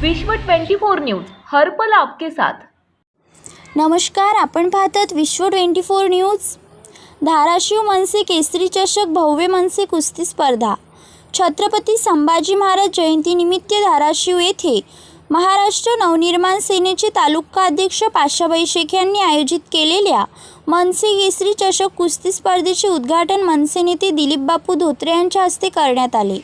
विश्व 24 न्यूज हरपल आपके साथ. नमस्कार आपण पाहतात Vishwa twenty four news. Dharashiv MNS Kesari चषक भव्य मनसे कुस्ती स्पर्धा. छत्रपती संभाजी महाराज जयंतीनिमित्त धाराशिव येथे महाराष्ट्र नवनिर्माण सेनेचे तालुका अध्यक्ष पाशाबाई शेख यांनी आयोजित केलेल्या मनसे केसरी चषक कुस्ती स्पर्धेचे उद्घाटन मनसे नेते दिलीप बापू धोत्रे यांच्या हस्ते करण्यात आले.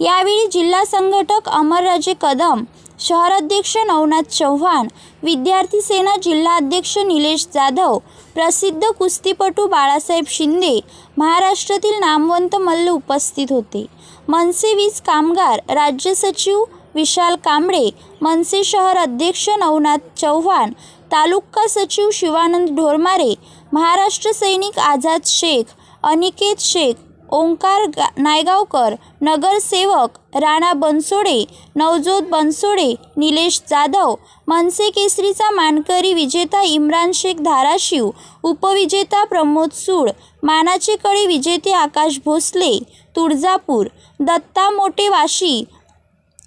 यावेळी जिल्हा संघटक अमरराजे कदम शहराध्यक्ष नवनाथ चव्हाण विद्यार्थी सेना जिल्हाध्यक्ष निलेश जाधव प्रसिद्ध कुस्तीपटू बाळासाहेब शिंदे महाराष्ट्रातील नामवंत मल्ल उपस्थित होते. मनसे वीज कामगार राज्य सचिव विशाल कांबळे मनसे शहर अध्यक्ष नवनाथ चव्हाण तालुका सचिव शिवानंद ढोरमारे महाराष्ट्र सैनिक आझाद शेख अनिकेत शेख ओंकार गा नायगावकर नगरसेवक राणा बनसोडे नवजोत बनसोडे निलेश जाधव मनसे केसरीचा मानकरी विजेता इम्रान शेख धाराशिव उपविजेता प्रमोद सूड मानाचे कळे विजेते आकाश भोसले तुळजापूर दत्ता मोटे वाशी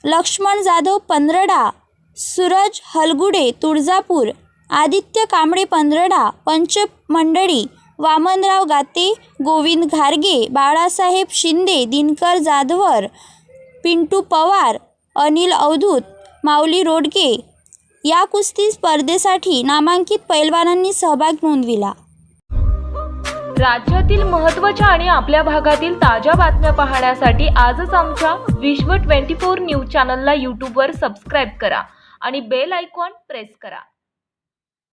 लक्ष्मण जाधव पंधरडा सूरज हलगुडे तुळजापूर आदित्य कांबळे पंधरडा पंच मंडळी वामनराव गाते गोविंद घारगे बाळासाहेब शिंदे दिनकर जाधवर पिंटू पवार अनिल अवधूत माऊली रोडगे या कुस्ती स्पर्धेसाठी नामांकित पैलवानांनी सहभाग नोंदविला. राज्यातील महत्त्वाच्या आणि आपल्या भागातील ताज्या बातम्या पाहण्यासाठी आजच आमच्या विश्व 24 न्यूज चॅनलला यूट्यूबवर सबस्क्राईब करा आणि बेल आयकॉन प्रेस करा.